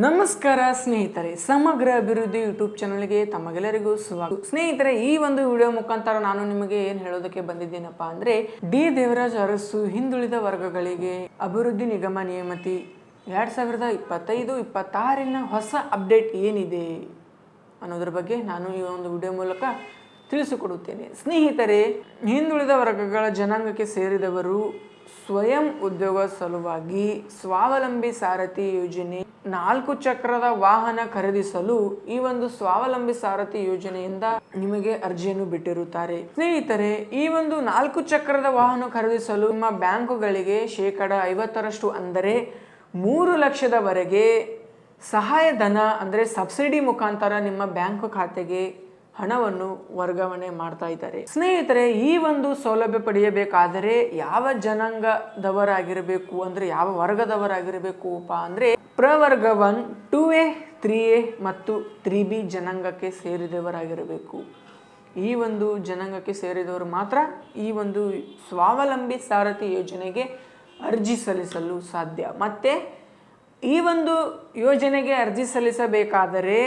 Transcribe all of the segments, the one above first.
ನಮಸ್ಕಾರ ಸ್ನೇಹಿತರೆ, ಸಮಗ್ರ ಅಭಿವೃದ್ಧಿ ಯೂಟ್ಯೂಬ್ ಚಾನಲ್ಗೆ ತಮಗೆಲ್ಲರಿಗೂ ಸ್ವಾಗತ. ಸ್ನೇಹಿತರೆ, ಈ ಒಂದು ವಿಡಿಯೋ ಮುಖಾಂತರ ನಾನು ನಿಮಗೆ ಏನು ಹೇಳೋದಕ್ಕೆ ಬಂದಿದ್ದೀನಪ್ಪ ಅಂದ್ರೆ, ಡಿ. ದೇವರಾಜ್ ಅರಸು ಹಿಂದುಳಿದ ವರ್ಗಗಳಿಗೆ ಅಭಿವೃದ್ಧಿ ನಿಗಮ ನೇಮತಿ ಎರಡು ಸಾವಿರದ ಇಪ್ಪತ್ತೈದು ಇಪ್ಪತ್ತಾರಿನ ಹೊಸ ಅಪ್ಡೇಟ್ ಏನಿದೆ ಅನ್ನೋದ್ರ ಬಗ್ಗೆ ನಾನು ಈ ಒಂದು ವಿಡಿಯೋ ಮೂಲಕ ತಿಳಿಸಿಕೊಡುತ್ತೇನೆ. ಸ್ನೇಹಿತರೆ, ಹಿಂದುಳಿದ ವರ್ಗಗಳ ಜನಾಂಗಕ್ಕೆ ಸೇರಿದವರು ಸ್ವಯಂ ಉದ್ಯೋಗ ಸಲುವಾಗಿ ಸ್ವಾವಲಂಬಿ ಸಾರಥಿ ಯೋಜನೆ ನಾಲ್ಕು ಚಕ್ರದ ವಾಹನ ಖರೀದಿಸಲು ಈ ಒಂದು ಸ್ವಾವಲಂಬಿ ಸಾರಥಿ ಯೋಜನೆಯಿಂದ ನಿಮಗೆ ಅರ್ಜಿಯನ್ನು ಬಿಟ್ಟಿರುತ್ತಾರೆ. ಸ್ನೇಹಿತರೆ, ಈ ಒಂದು ನಾಲ್ಕು ಚಕ್ರದ ವಾಹನ ಖರೀದಿಸಲು ನಿಮ್ಮ ಬ್ಯಾಂಕುಗಳಿಗೆ ಶೇಕಡ ಐವತ್ತರಷ್ಟು ಅಂದರೆ ಮೂರು ಲಕ್ಷದವರೆಗೆ ಸಹಾಯಧನ ಅಂದರೆ ಸಬ್ಸಿಡಿ ಮುಖಾಂತರ ನಿಮ್ಮ ಬ್ಯಾಂಕ್ ಖಾತೆಗೆ ಹಣವನ್ನು ವರ್ಗಾವಣೆ ಮಾಡ್ತಾ ಇದ್ದಾರೆ. ಸ್ನೇಹಿತರೆ, ಈ ಒಂದು ಸೌಲಭ್ಯ ಪಡೆಯಬೇಕಾದರೆ ಯಾವ ಜನಾಂಗದವರಾಗಿರಬೇಕು ಅಂದ್ರೆ ಯಾವ ವರ್ಗದವರಾಗಿರಬೇಕು ಅಪ್ಪ ಅಂದ್ರೆ ಪ್ರವರ್ಗ one two A three A ಮತ್ತು ತ್ರೀ ಬಿ ಜನಾಂಗಕ್ಕೆ ಸೇರಿದವರಾಗಿರಬೇಕು. ಈ ಒಂದು ಜನಾಂಗಕ್ಕೆ ಸೇರಿದವರು ಮಾತ್ರ ಈ ಒಂದು ಸ್ವಾವಲಂಬಿ ಸಾರಥಿ ಯೋಜನೆಗೆ ಅರ್ಜಿ ಸಲ್ಲಿಸಲು ಸಾಧ್ಯ. ಮತ್ತೆ ಈ ಒಂದು ಯೋಜನೆಗೆ ಅರ್ಜಿ ಸಲ್ಲಿಸಬೇಕಾದರೆ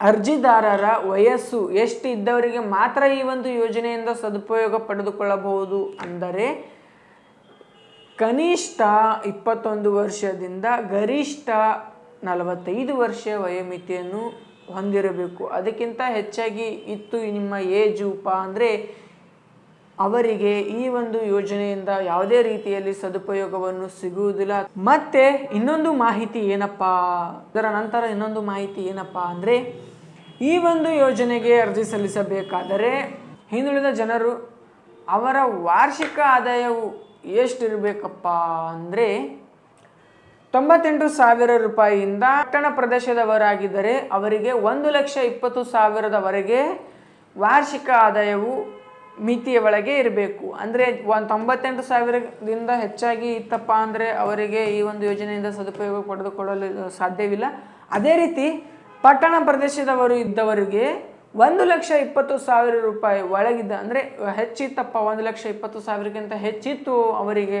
ಅರ್ಜಿದಾರರ ವಯಸ್ಸು ಎಷ್ಟು ಇದ್ದವರಿಗೆ ಮಾತ್ರ ಈ ಒಂದು ಯೋಜನೆಯಿಂದ ಸದುಪಯೋಗ ಪಡೆದುಕೊಳ್ಳಬಹುದು ಅಂದರೆ ಕನಿಷ್ಠ ಇಪ್ಪತ್ತೊಂದು ವರ್ಷದಿಂದ ಗರಿಷ್ಠ ನಲವತ್ತೈದು ವರ್ಷ ವಯೋಮಿತಿಯನ್ನು ಹೊಂದಿರಬೇಕು. ಅದಕ್ಕಿಂತ ಹೆಚ್ಚಾಗಿ ಇತ್ತು ನಿಮ್ಮ ಏಜ್ ಉಪ ಅಂದರೆ ಅವರಿಗೆ ಈ ಒಂದು ಯೋಜನೆಯಿಂದ ಯಾವುದೇ ರೀತಿಯಲ್ಲಿ ಸದುಪಯೋಗವನ್ನು ಸಿಗುವುದಿಲ್ಲ. ಮತ್ತೆ ಇನ್ನೊಂದು ಮಾಹಿತಿ ಏನಪ್ಪಾ? ಇದರ ನಂತರ ಇನ್ನೊಂದು ಮಾಹಿತಿ ಏನಪ್ಪ ಅಂದರೆ, ಈ ಒಂದು ಯೋಜನೆಗೆ ಅರ್ಜಿ ಸಲ್ಲಿಸಬೇಕಾದರೆ ಹಿಂದುಳಿದ ಜನರು ಅವರ ವಾರ್ಷಿಕ ಆದಾಯವು ಎಷ್ಟಿರಬೇಕಪ್ಪ ಅಂದರೆ, ತೊಂಬತ್ತೆಂಟು ಸಾವಿರ ರೂಪಾಯಿಯಿಂದ ಪಟ್ಟಣ ಪ್ರದೇಶದವರಾಗಿದ್ದರೆ ಅವರಿಗೆ ಒಂದು ಲಕ್ಷ ಇಪ್ಪತ್ತು ಸಾವಿರದವರೆಗೆ ವಾರ್ಷಿಕ ಆದಾಯವು ಮಿತಿಯ ಒಳಗೆ ಇರಬೇಕು. ಅಂದರೆ ಒಂದು ತೊಂಬತ್ತೆಂಟು ಸಾವಿರದಿಂದ ಹೆಚ್ಚಾಗಿ ಇತ್ತಪ್ಪ ಅಂದರೆ ಅವರಿಗೆ ಈ ಒಂದು ಯೋಜನೆಯಿಂದ ಸದುಪಯೋಗ ಪಡೆದುಕೊಳ್ಳಲು ಸಾಧ್ಯವಿಲ್ಲ. ಅದೇ ರೀತಿ ಪಟ್ಟಣ ಪ್ರದೇಶದವರು ಇದ್ದವರಿಗೆ ಒಂದು ಲಕ್ಷ ಇಪ್ಪತ್ತು ಸಾವಿರ ರೂಪಾಯಿ ಒಳಗಿದ್ದ ಅಂದರೆ ಹೆಚ್ಚಿತ್ತಪ್ಪ, ಒಂದು ಲಕ್ಷ ಇಪ್ಪತ್ತು ಸಾವಿರಕ್ಕಿಂತ ಹೆಚ್ಚಿತ್ತು ಅವರಿಗೆ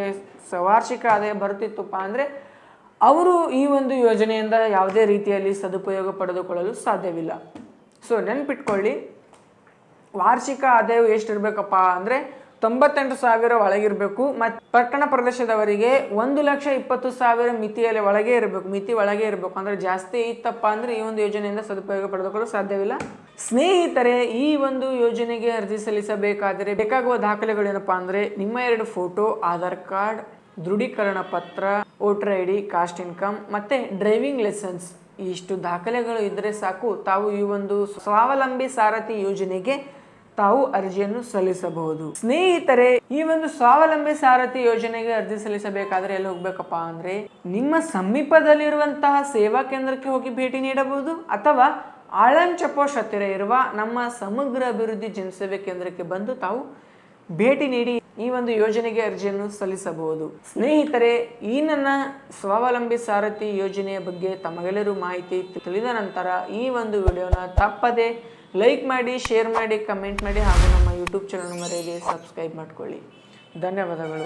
ವಾರ್ಷಿಕ ಆದಾಯ ಬರುತ್ತಿತ್ತಪ್ಪ ಅಂದರೆ ಅವರು ಈ ಒಂದು ಯೋಜನೆಯಿಂದ ಯಾವುದೇ ರೀತಿಯಲ್ಲಿ ಸದುಪಯೋಗ ಪಡೆದುಕೊಳ್ಳಲು ಸಾಧ್ಯವಿಲ್ಲ. ಸೊ ನೆನ್ಪಿಟ್ಕೊಳ್ಳಿ ವಾರ್ಷಿಕ ಆದಾಯವು ಎಷ್ಟಿರಬೇಕಪ್ಪ ಅಂದರೆ ತೊಂಬತ್ತೆಂಟು ಸಾವಿರ ಒಳಗಿರಬೇಕು. ಮತ್ತು ಪಟ್ಟಣ ಪ್ರದೇಶದವರಿಗೆ ಒಂದು ಲಕ್ಷ ಇಪ್ಪತ್ತು ಸಾವಿರ ಮಿತಿಯಲ್ಲಿ ಒಳಗೆ ಇರಬೇಕು, ಮಿತಿ ಒಳಗೆ ಇರಬೇಕು. ಅಂದರೆ ಜಾಸ್ತಿ ಇತ್ತಪ್ಪ ಅಂದರೆ ಈ ಒಂದು ಯೋಜನೆಯಿಂದ ಸದುಪಯೋಗ ಪಡೆದುಕೊಳ್ಳಲು ಸಾಧ್ಯವಿಲ್ಲ. ಸ್ನೇಹಿತರೆ, ಈ ಒಂದು ಯೋಜನೆಗೆ ಅರ್ಜಿ ಸಲ್ಲಿಸಬೇಕಾದರೆ ಬೇಕಾಗುವ ದಾಖಲೆಗಳೇನಪ್ಪ ಅಂದರೆ ನಿಮ್ಮ ಎರಡು ಫೋಟೋ, ಆಧಾರ್ ಕಾರ್ಡ್, ದೃಢೀಕರಣ ಪತ್ರ, voter I D, caste income ಮತ್ತು ಡ್ರೈವಿಂಗ್ ಲೈಸೆನ್ಸ್. ಇಷ್ಟು ದಾಖಲೆಗಳು ಇದ್ದರೆ ಸಾಕು. ತಾವು ಈ ಒಂದು ಸ್ವಾವಲಂಬಿ ಸಾರಥಿ ಯೋಜನೆಗೆ ತಾವು ಅರ್ಜಿಯನ್ನು ಸಲ್ಲಿಸಬಹುದು. ಸ್ನೇಹಿತರೆ, ಈ ಒಂದು ಸ್ವಾವಲಂಬಿ ಸಾರಥಿ ಯೋಜನೆಗೆ ಅರ್ಜಿ ಸಲ್ಲಿಸಬೇಕಾದ್ರೆ ಎಲ್ಲಿ ಹೋಗ್ಬೇಕಪ್ಪ ಅಂದ್ರೆ, ನಿಮ್ಮ ಸಮೀಪದಲ್ಲಿರುವಂತಹ ಸೇವಾ ಕೇಂದ್ರಕ್ಕೆ ಹೋಗಿ ಭೇಟಿ ನೀಡಬಹುದು ಅಥವಾ ಆಳಂಚಪೋಷ್ ಹತ್ತಿರ ಇರುವ ನಮ್ಮ ಸಮಗ್ರ ಅಭಿವೃದ್ಧಿ ಜನಸೇವೆ ಕೇಂದ್ರಕ್ಕೆ ಬಂದು ತಾವು ಭೇಟಿ ನೀಡಿ ಈ ಒಂದು ಯೋಜನೆಗೆ ಅರ್ಜಿಯನ್ನು ಸಲ್ಲಿಸಬಹುದು. ಸ್ನೇಹಿತರೆ, ಈ ನನ್ನ ಸ್ವಾವಲಂಬಿ ಸಾರಥಿ ಯೋಜನೆಯ ಬಗ್ಗೆ ತಮಗೆಲ್ಲರೂ ಮಾಹಿತಿ ತಿಳಿದ ನಂತರ ಈ ಒಂದು ವಿಡಿಯೋನ ತಪ್ಪದೆ ಲೈಕ್ ಮಾಡಿ ಶೇರ್ ಮಾಡಿ ಕಮೆಂಟ್ ಮಾಡಿ ಹಾಗೂ ನಮ್ಮ ಯೂಟ್ಯೂಬ್ ಚಾನಲ್ ಮರೆಯದೆ ಸಬ್ಸ್ಕ್ರೈಬ್ ಮಾಡ್ಕೊಳ್ಳಿ. ಧನ್ಯವಾದಗಳು.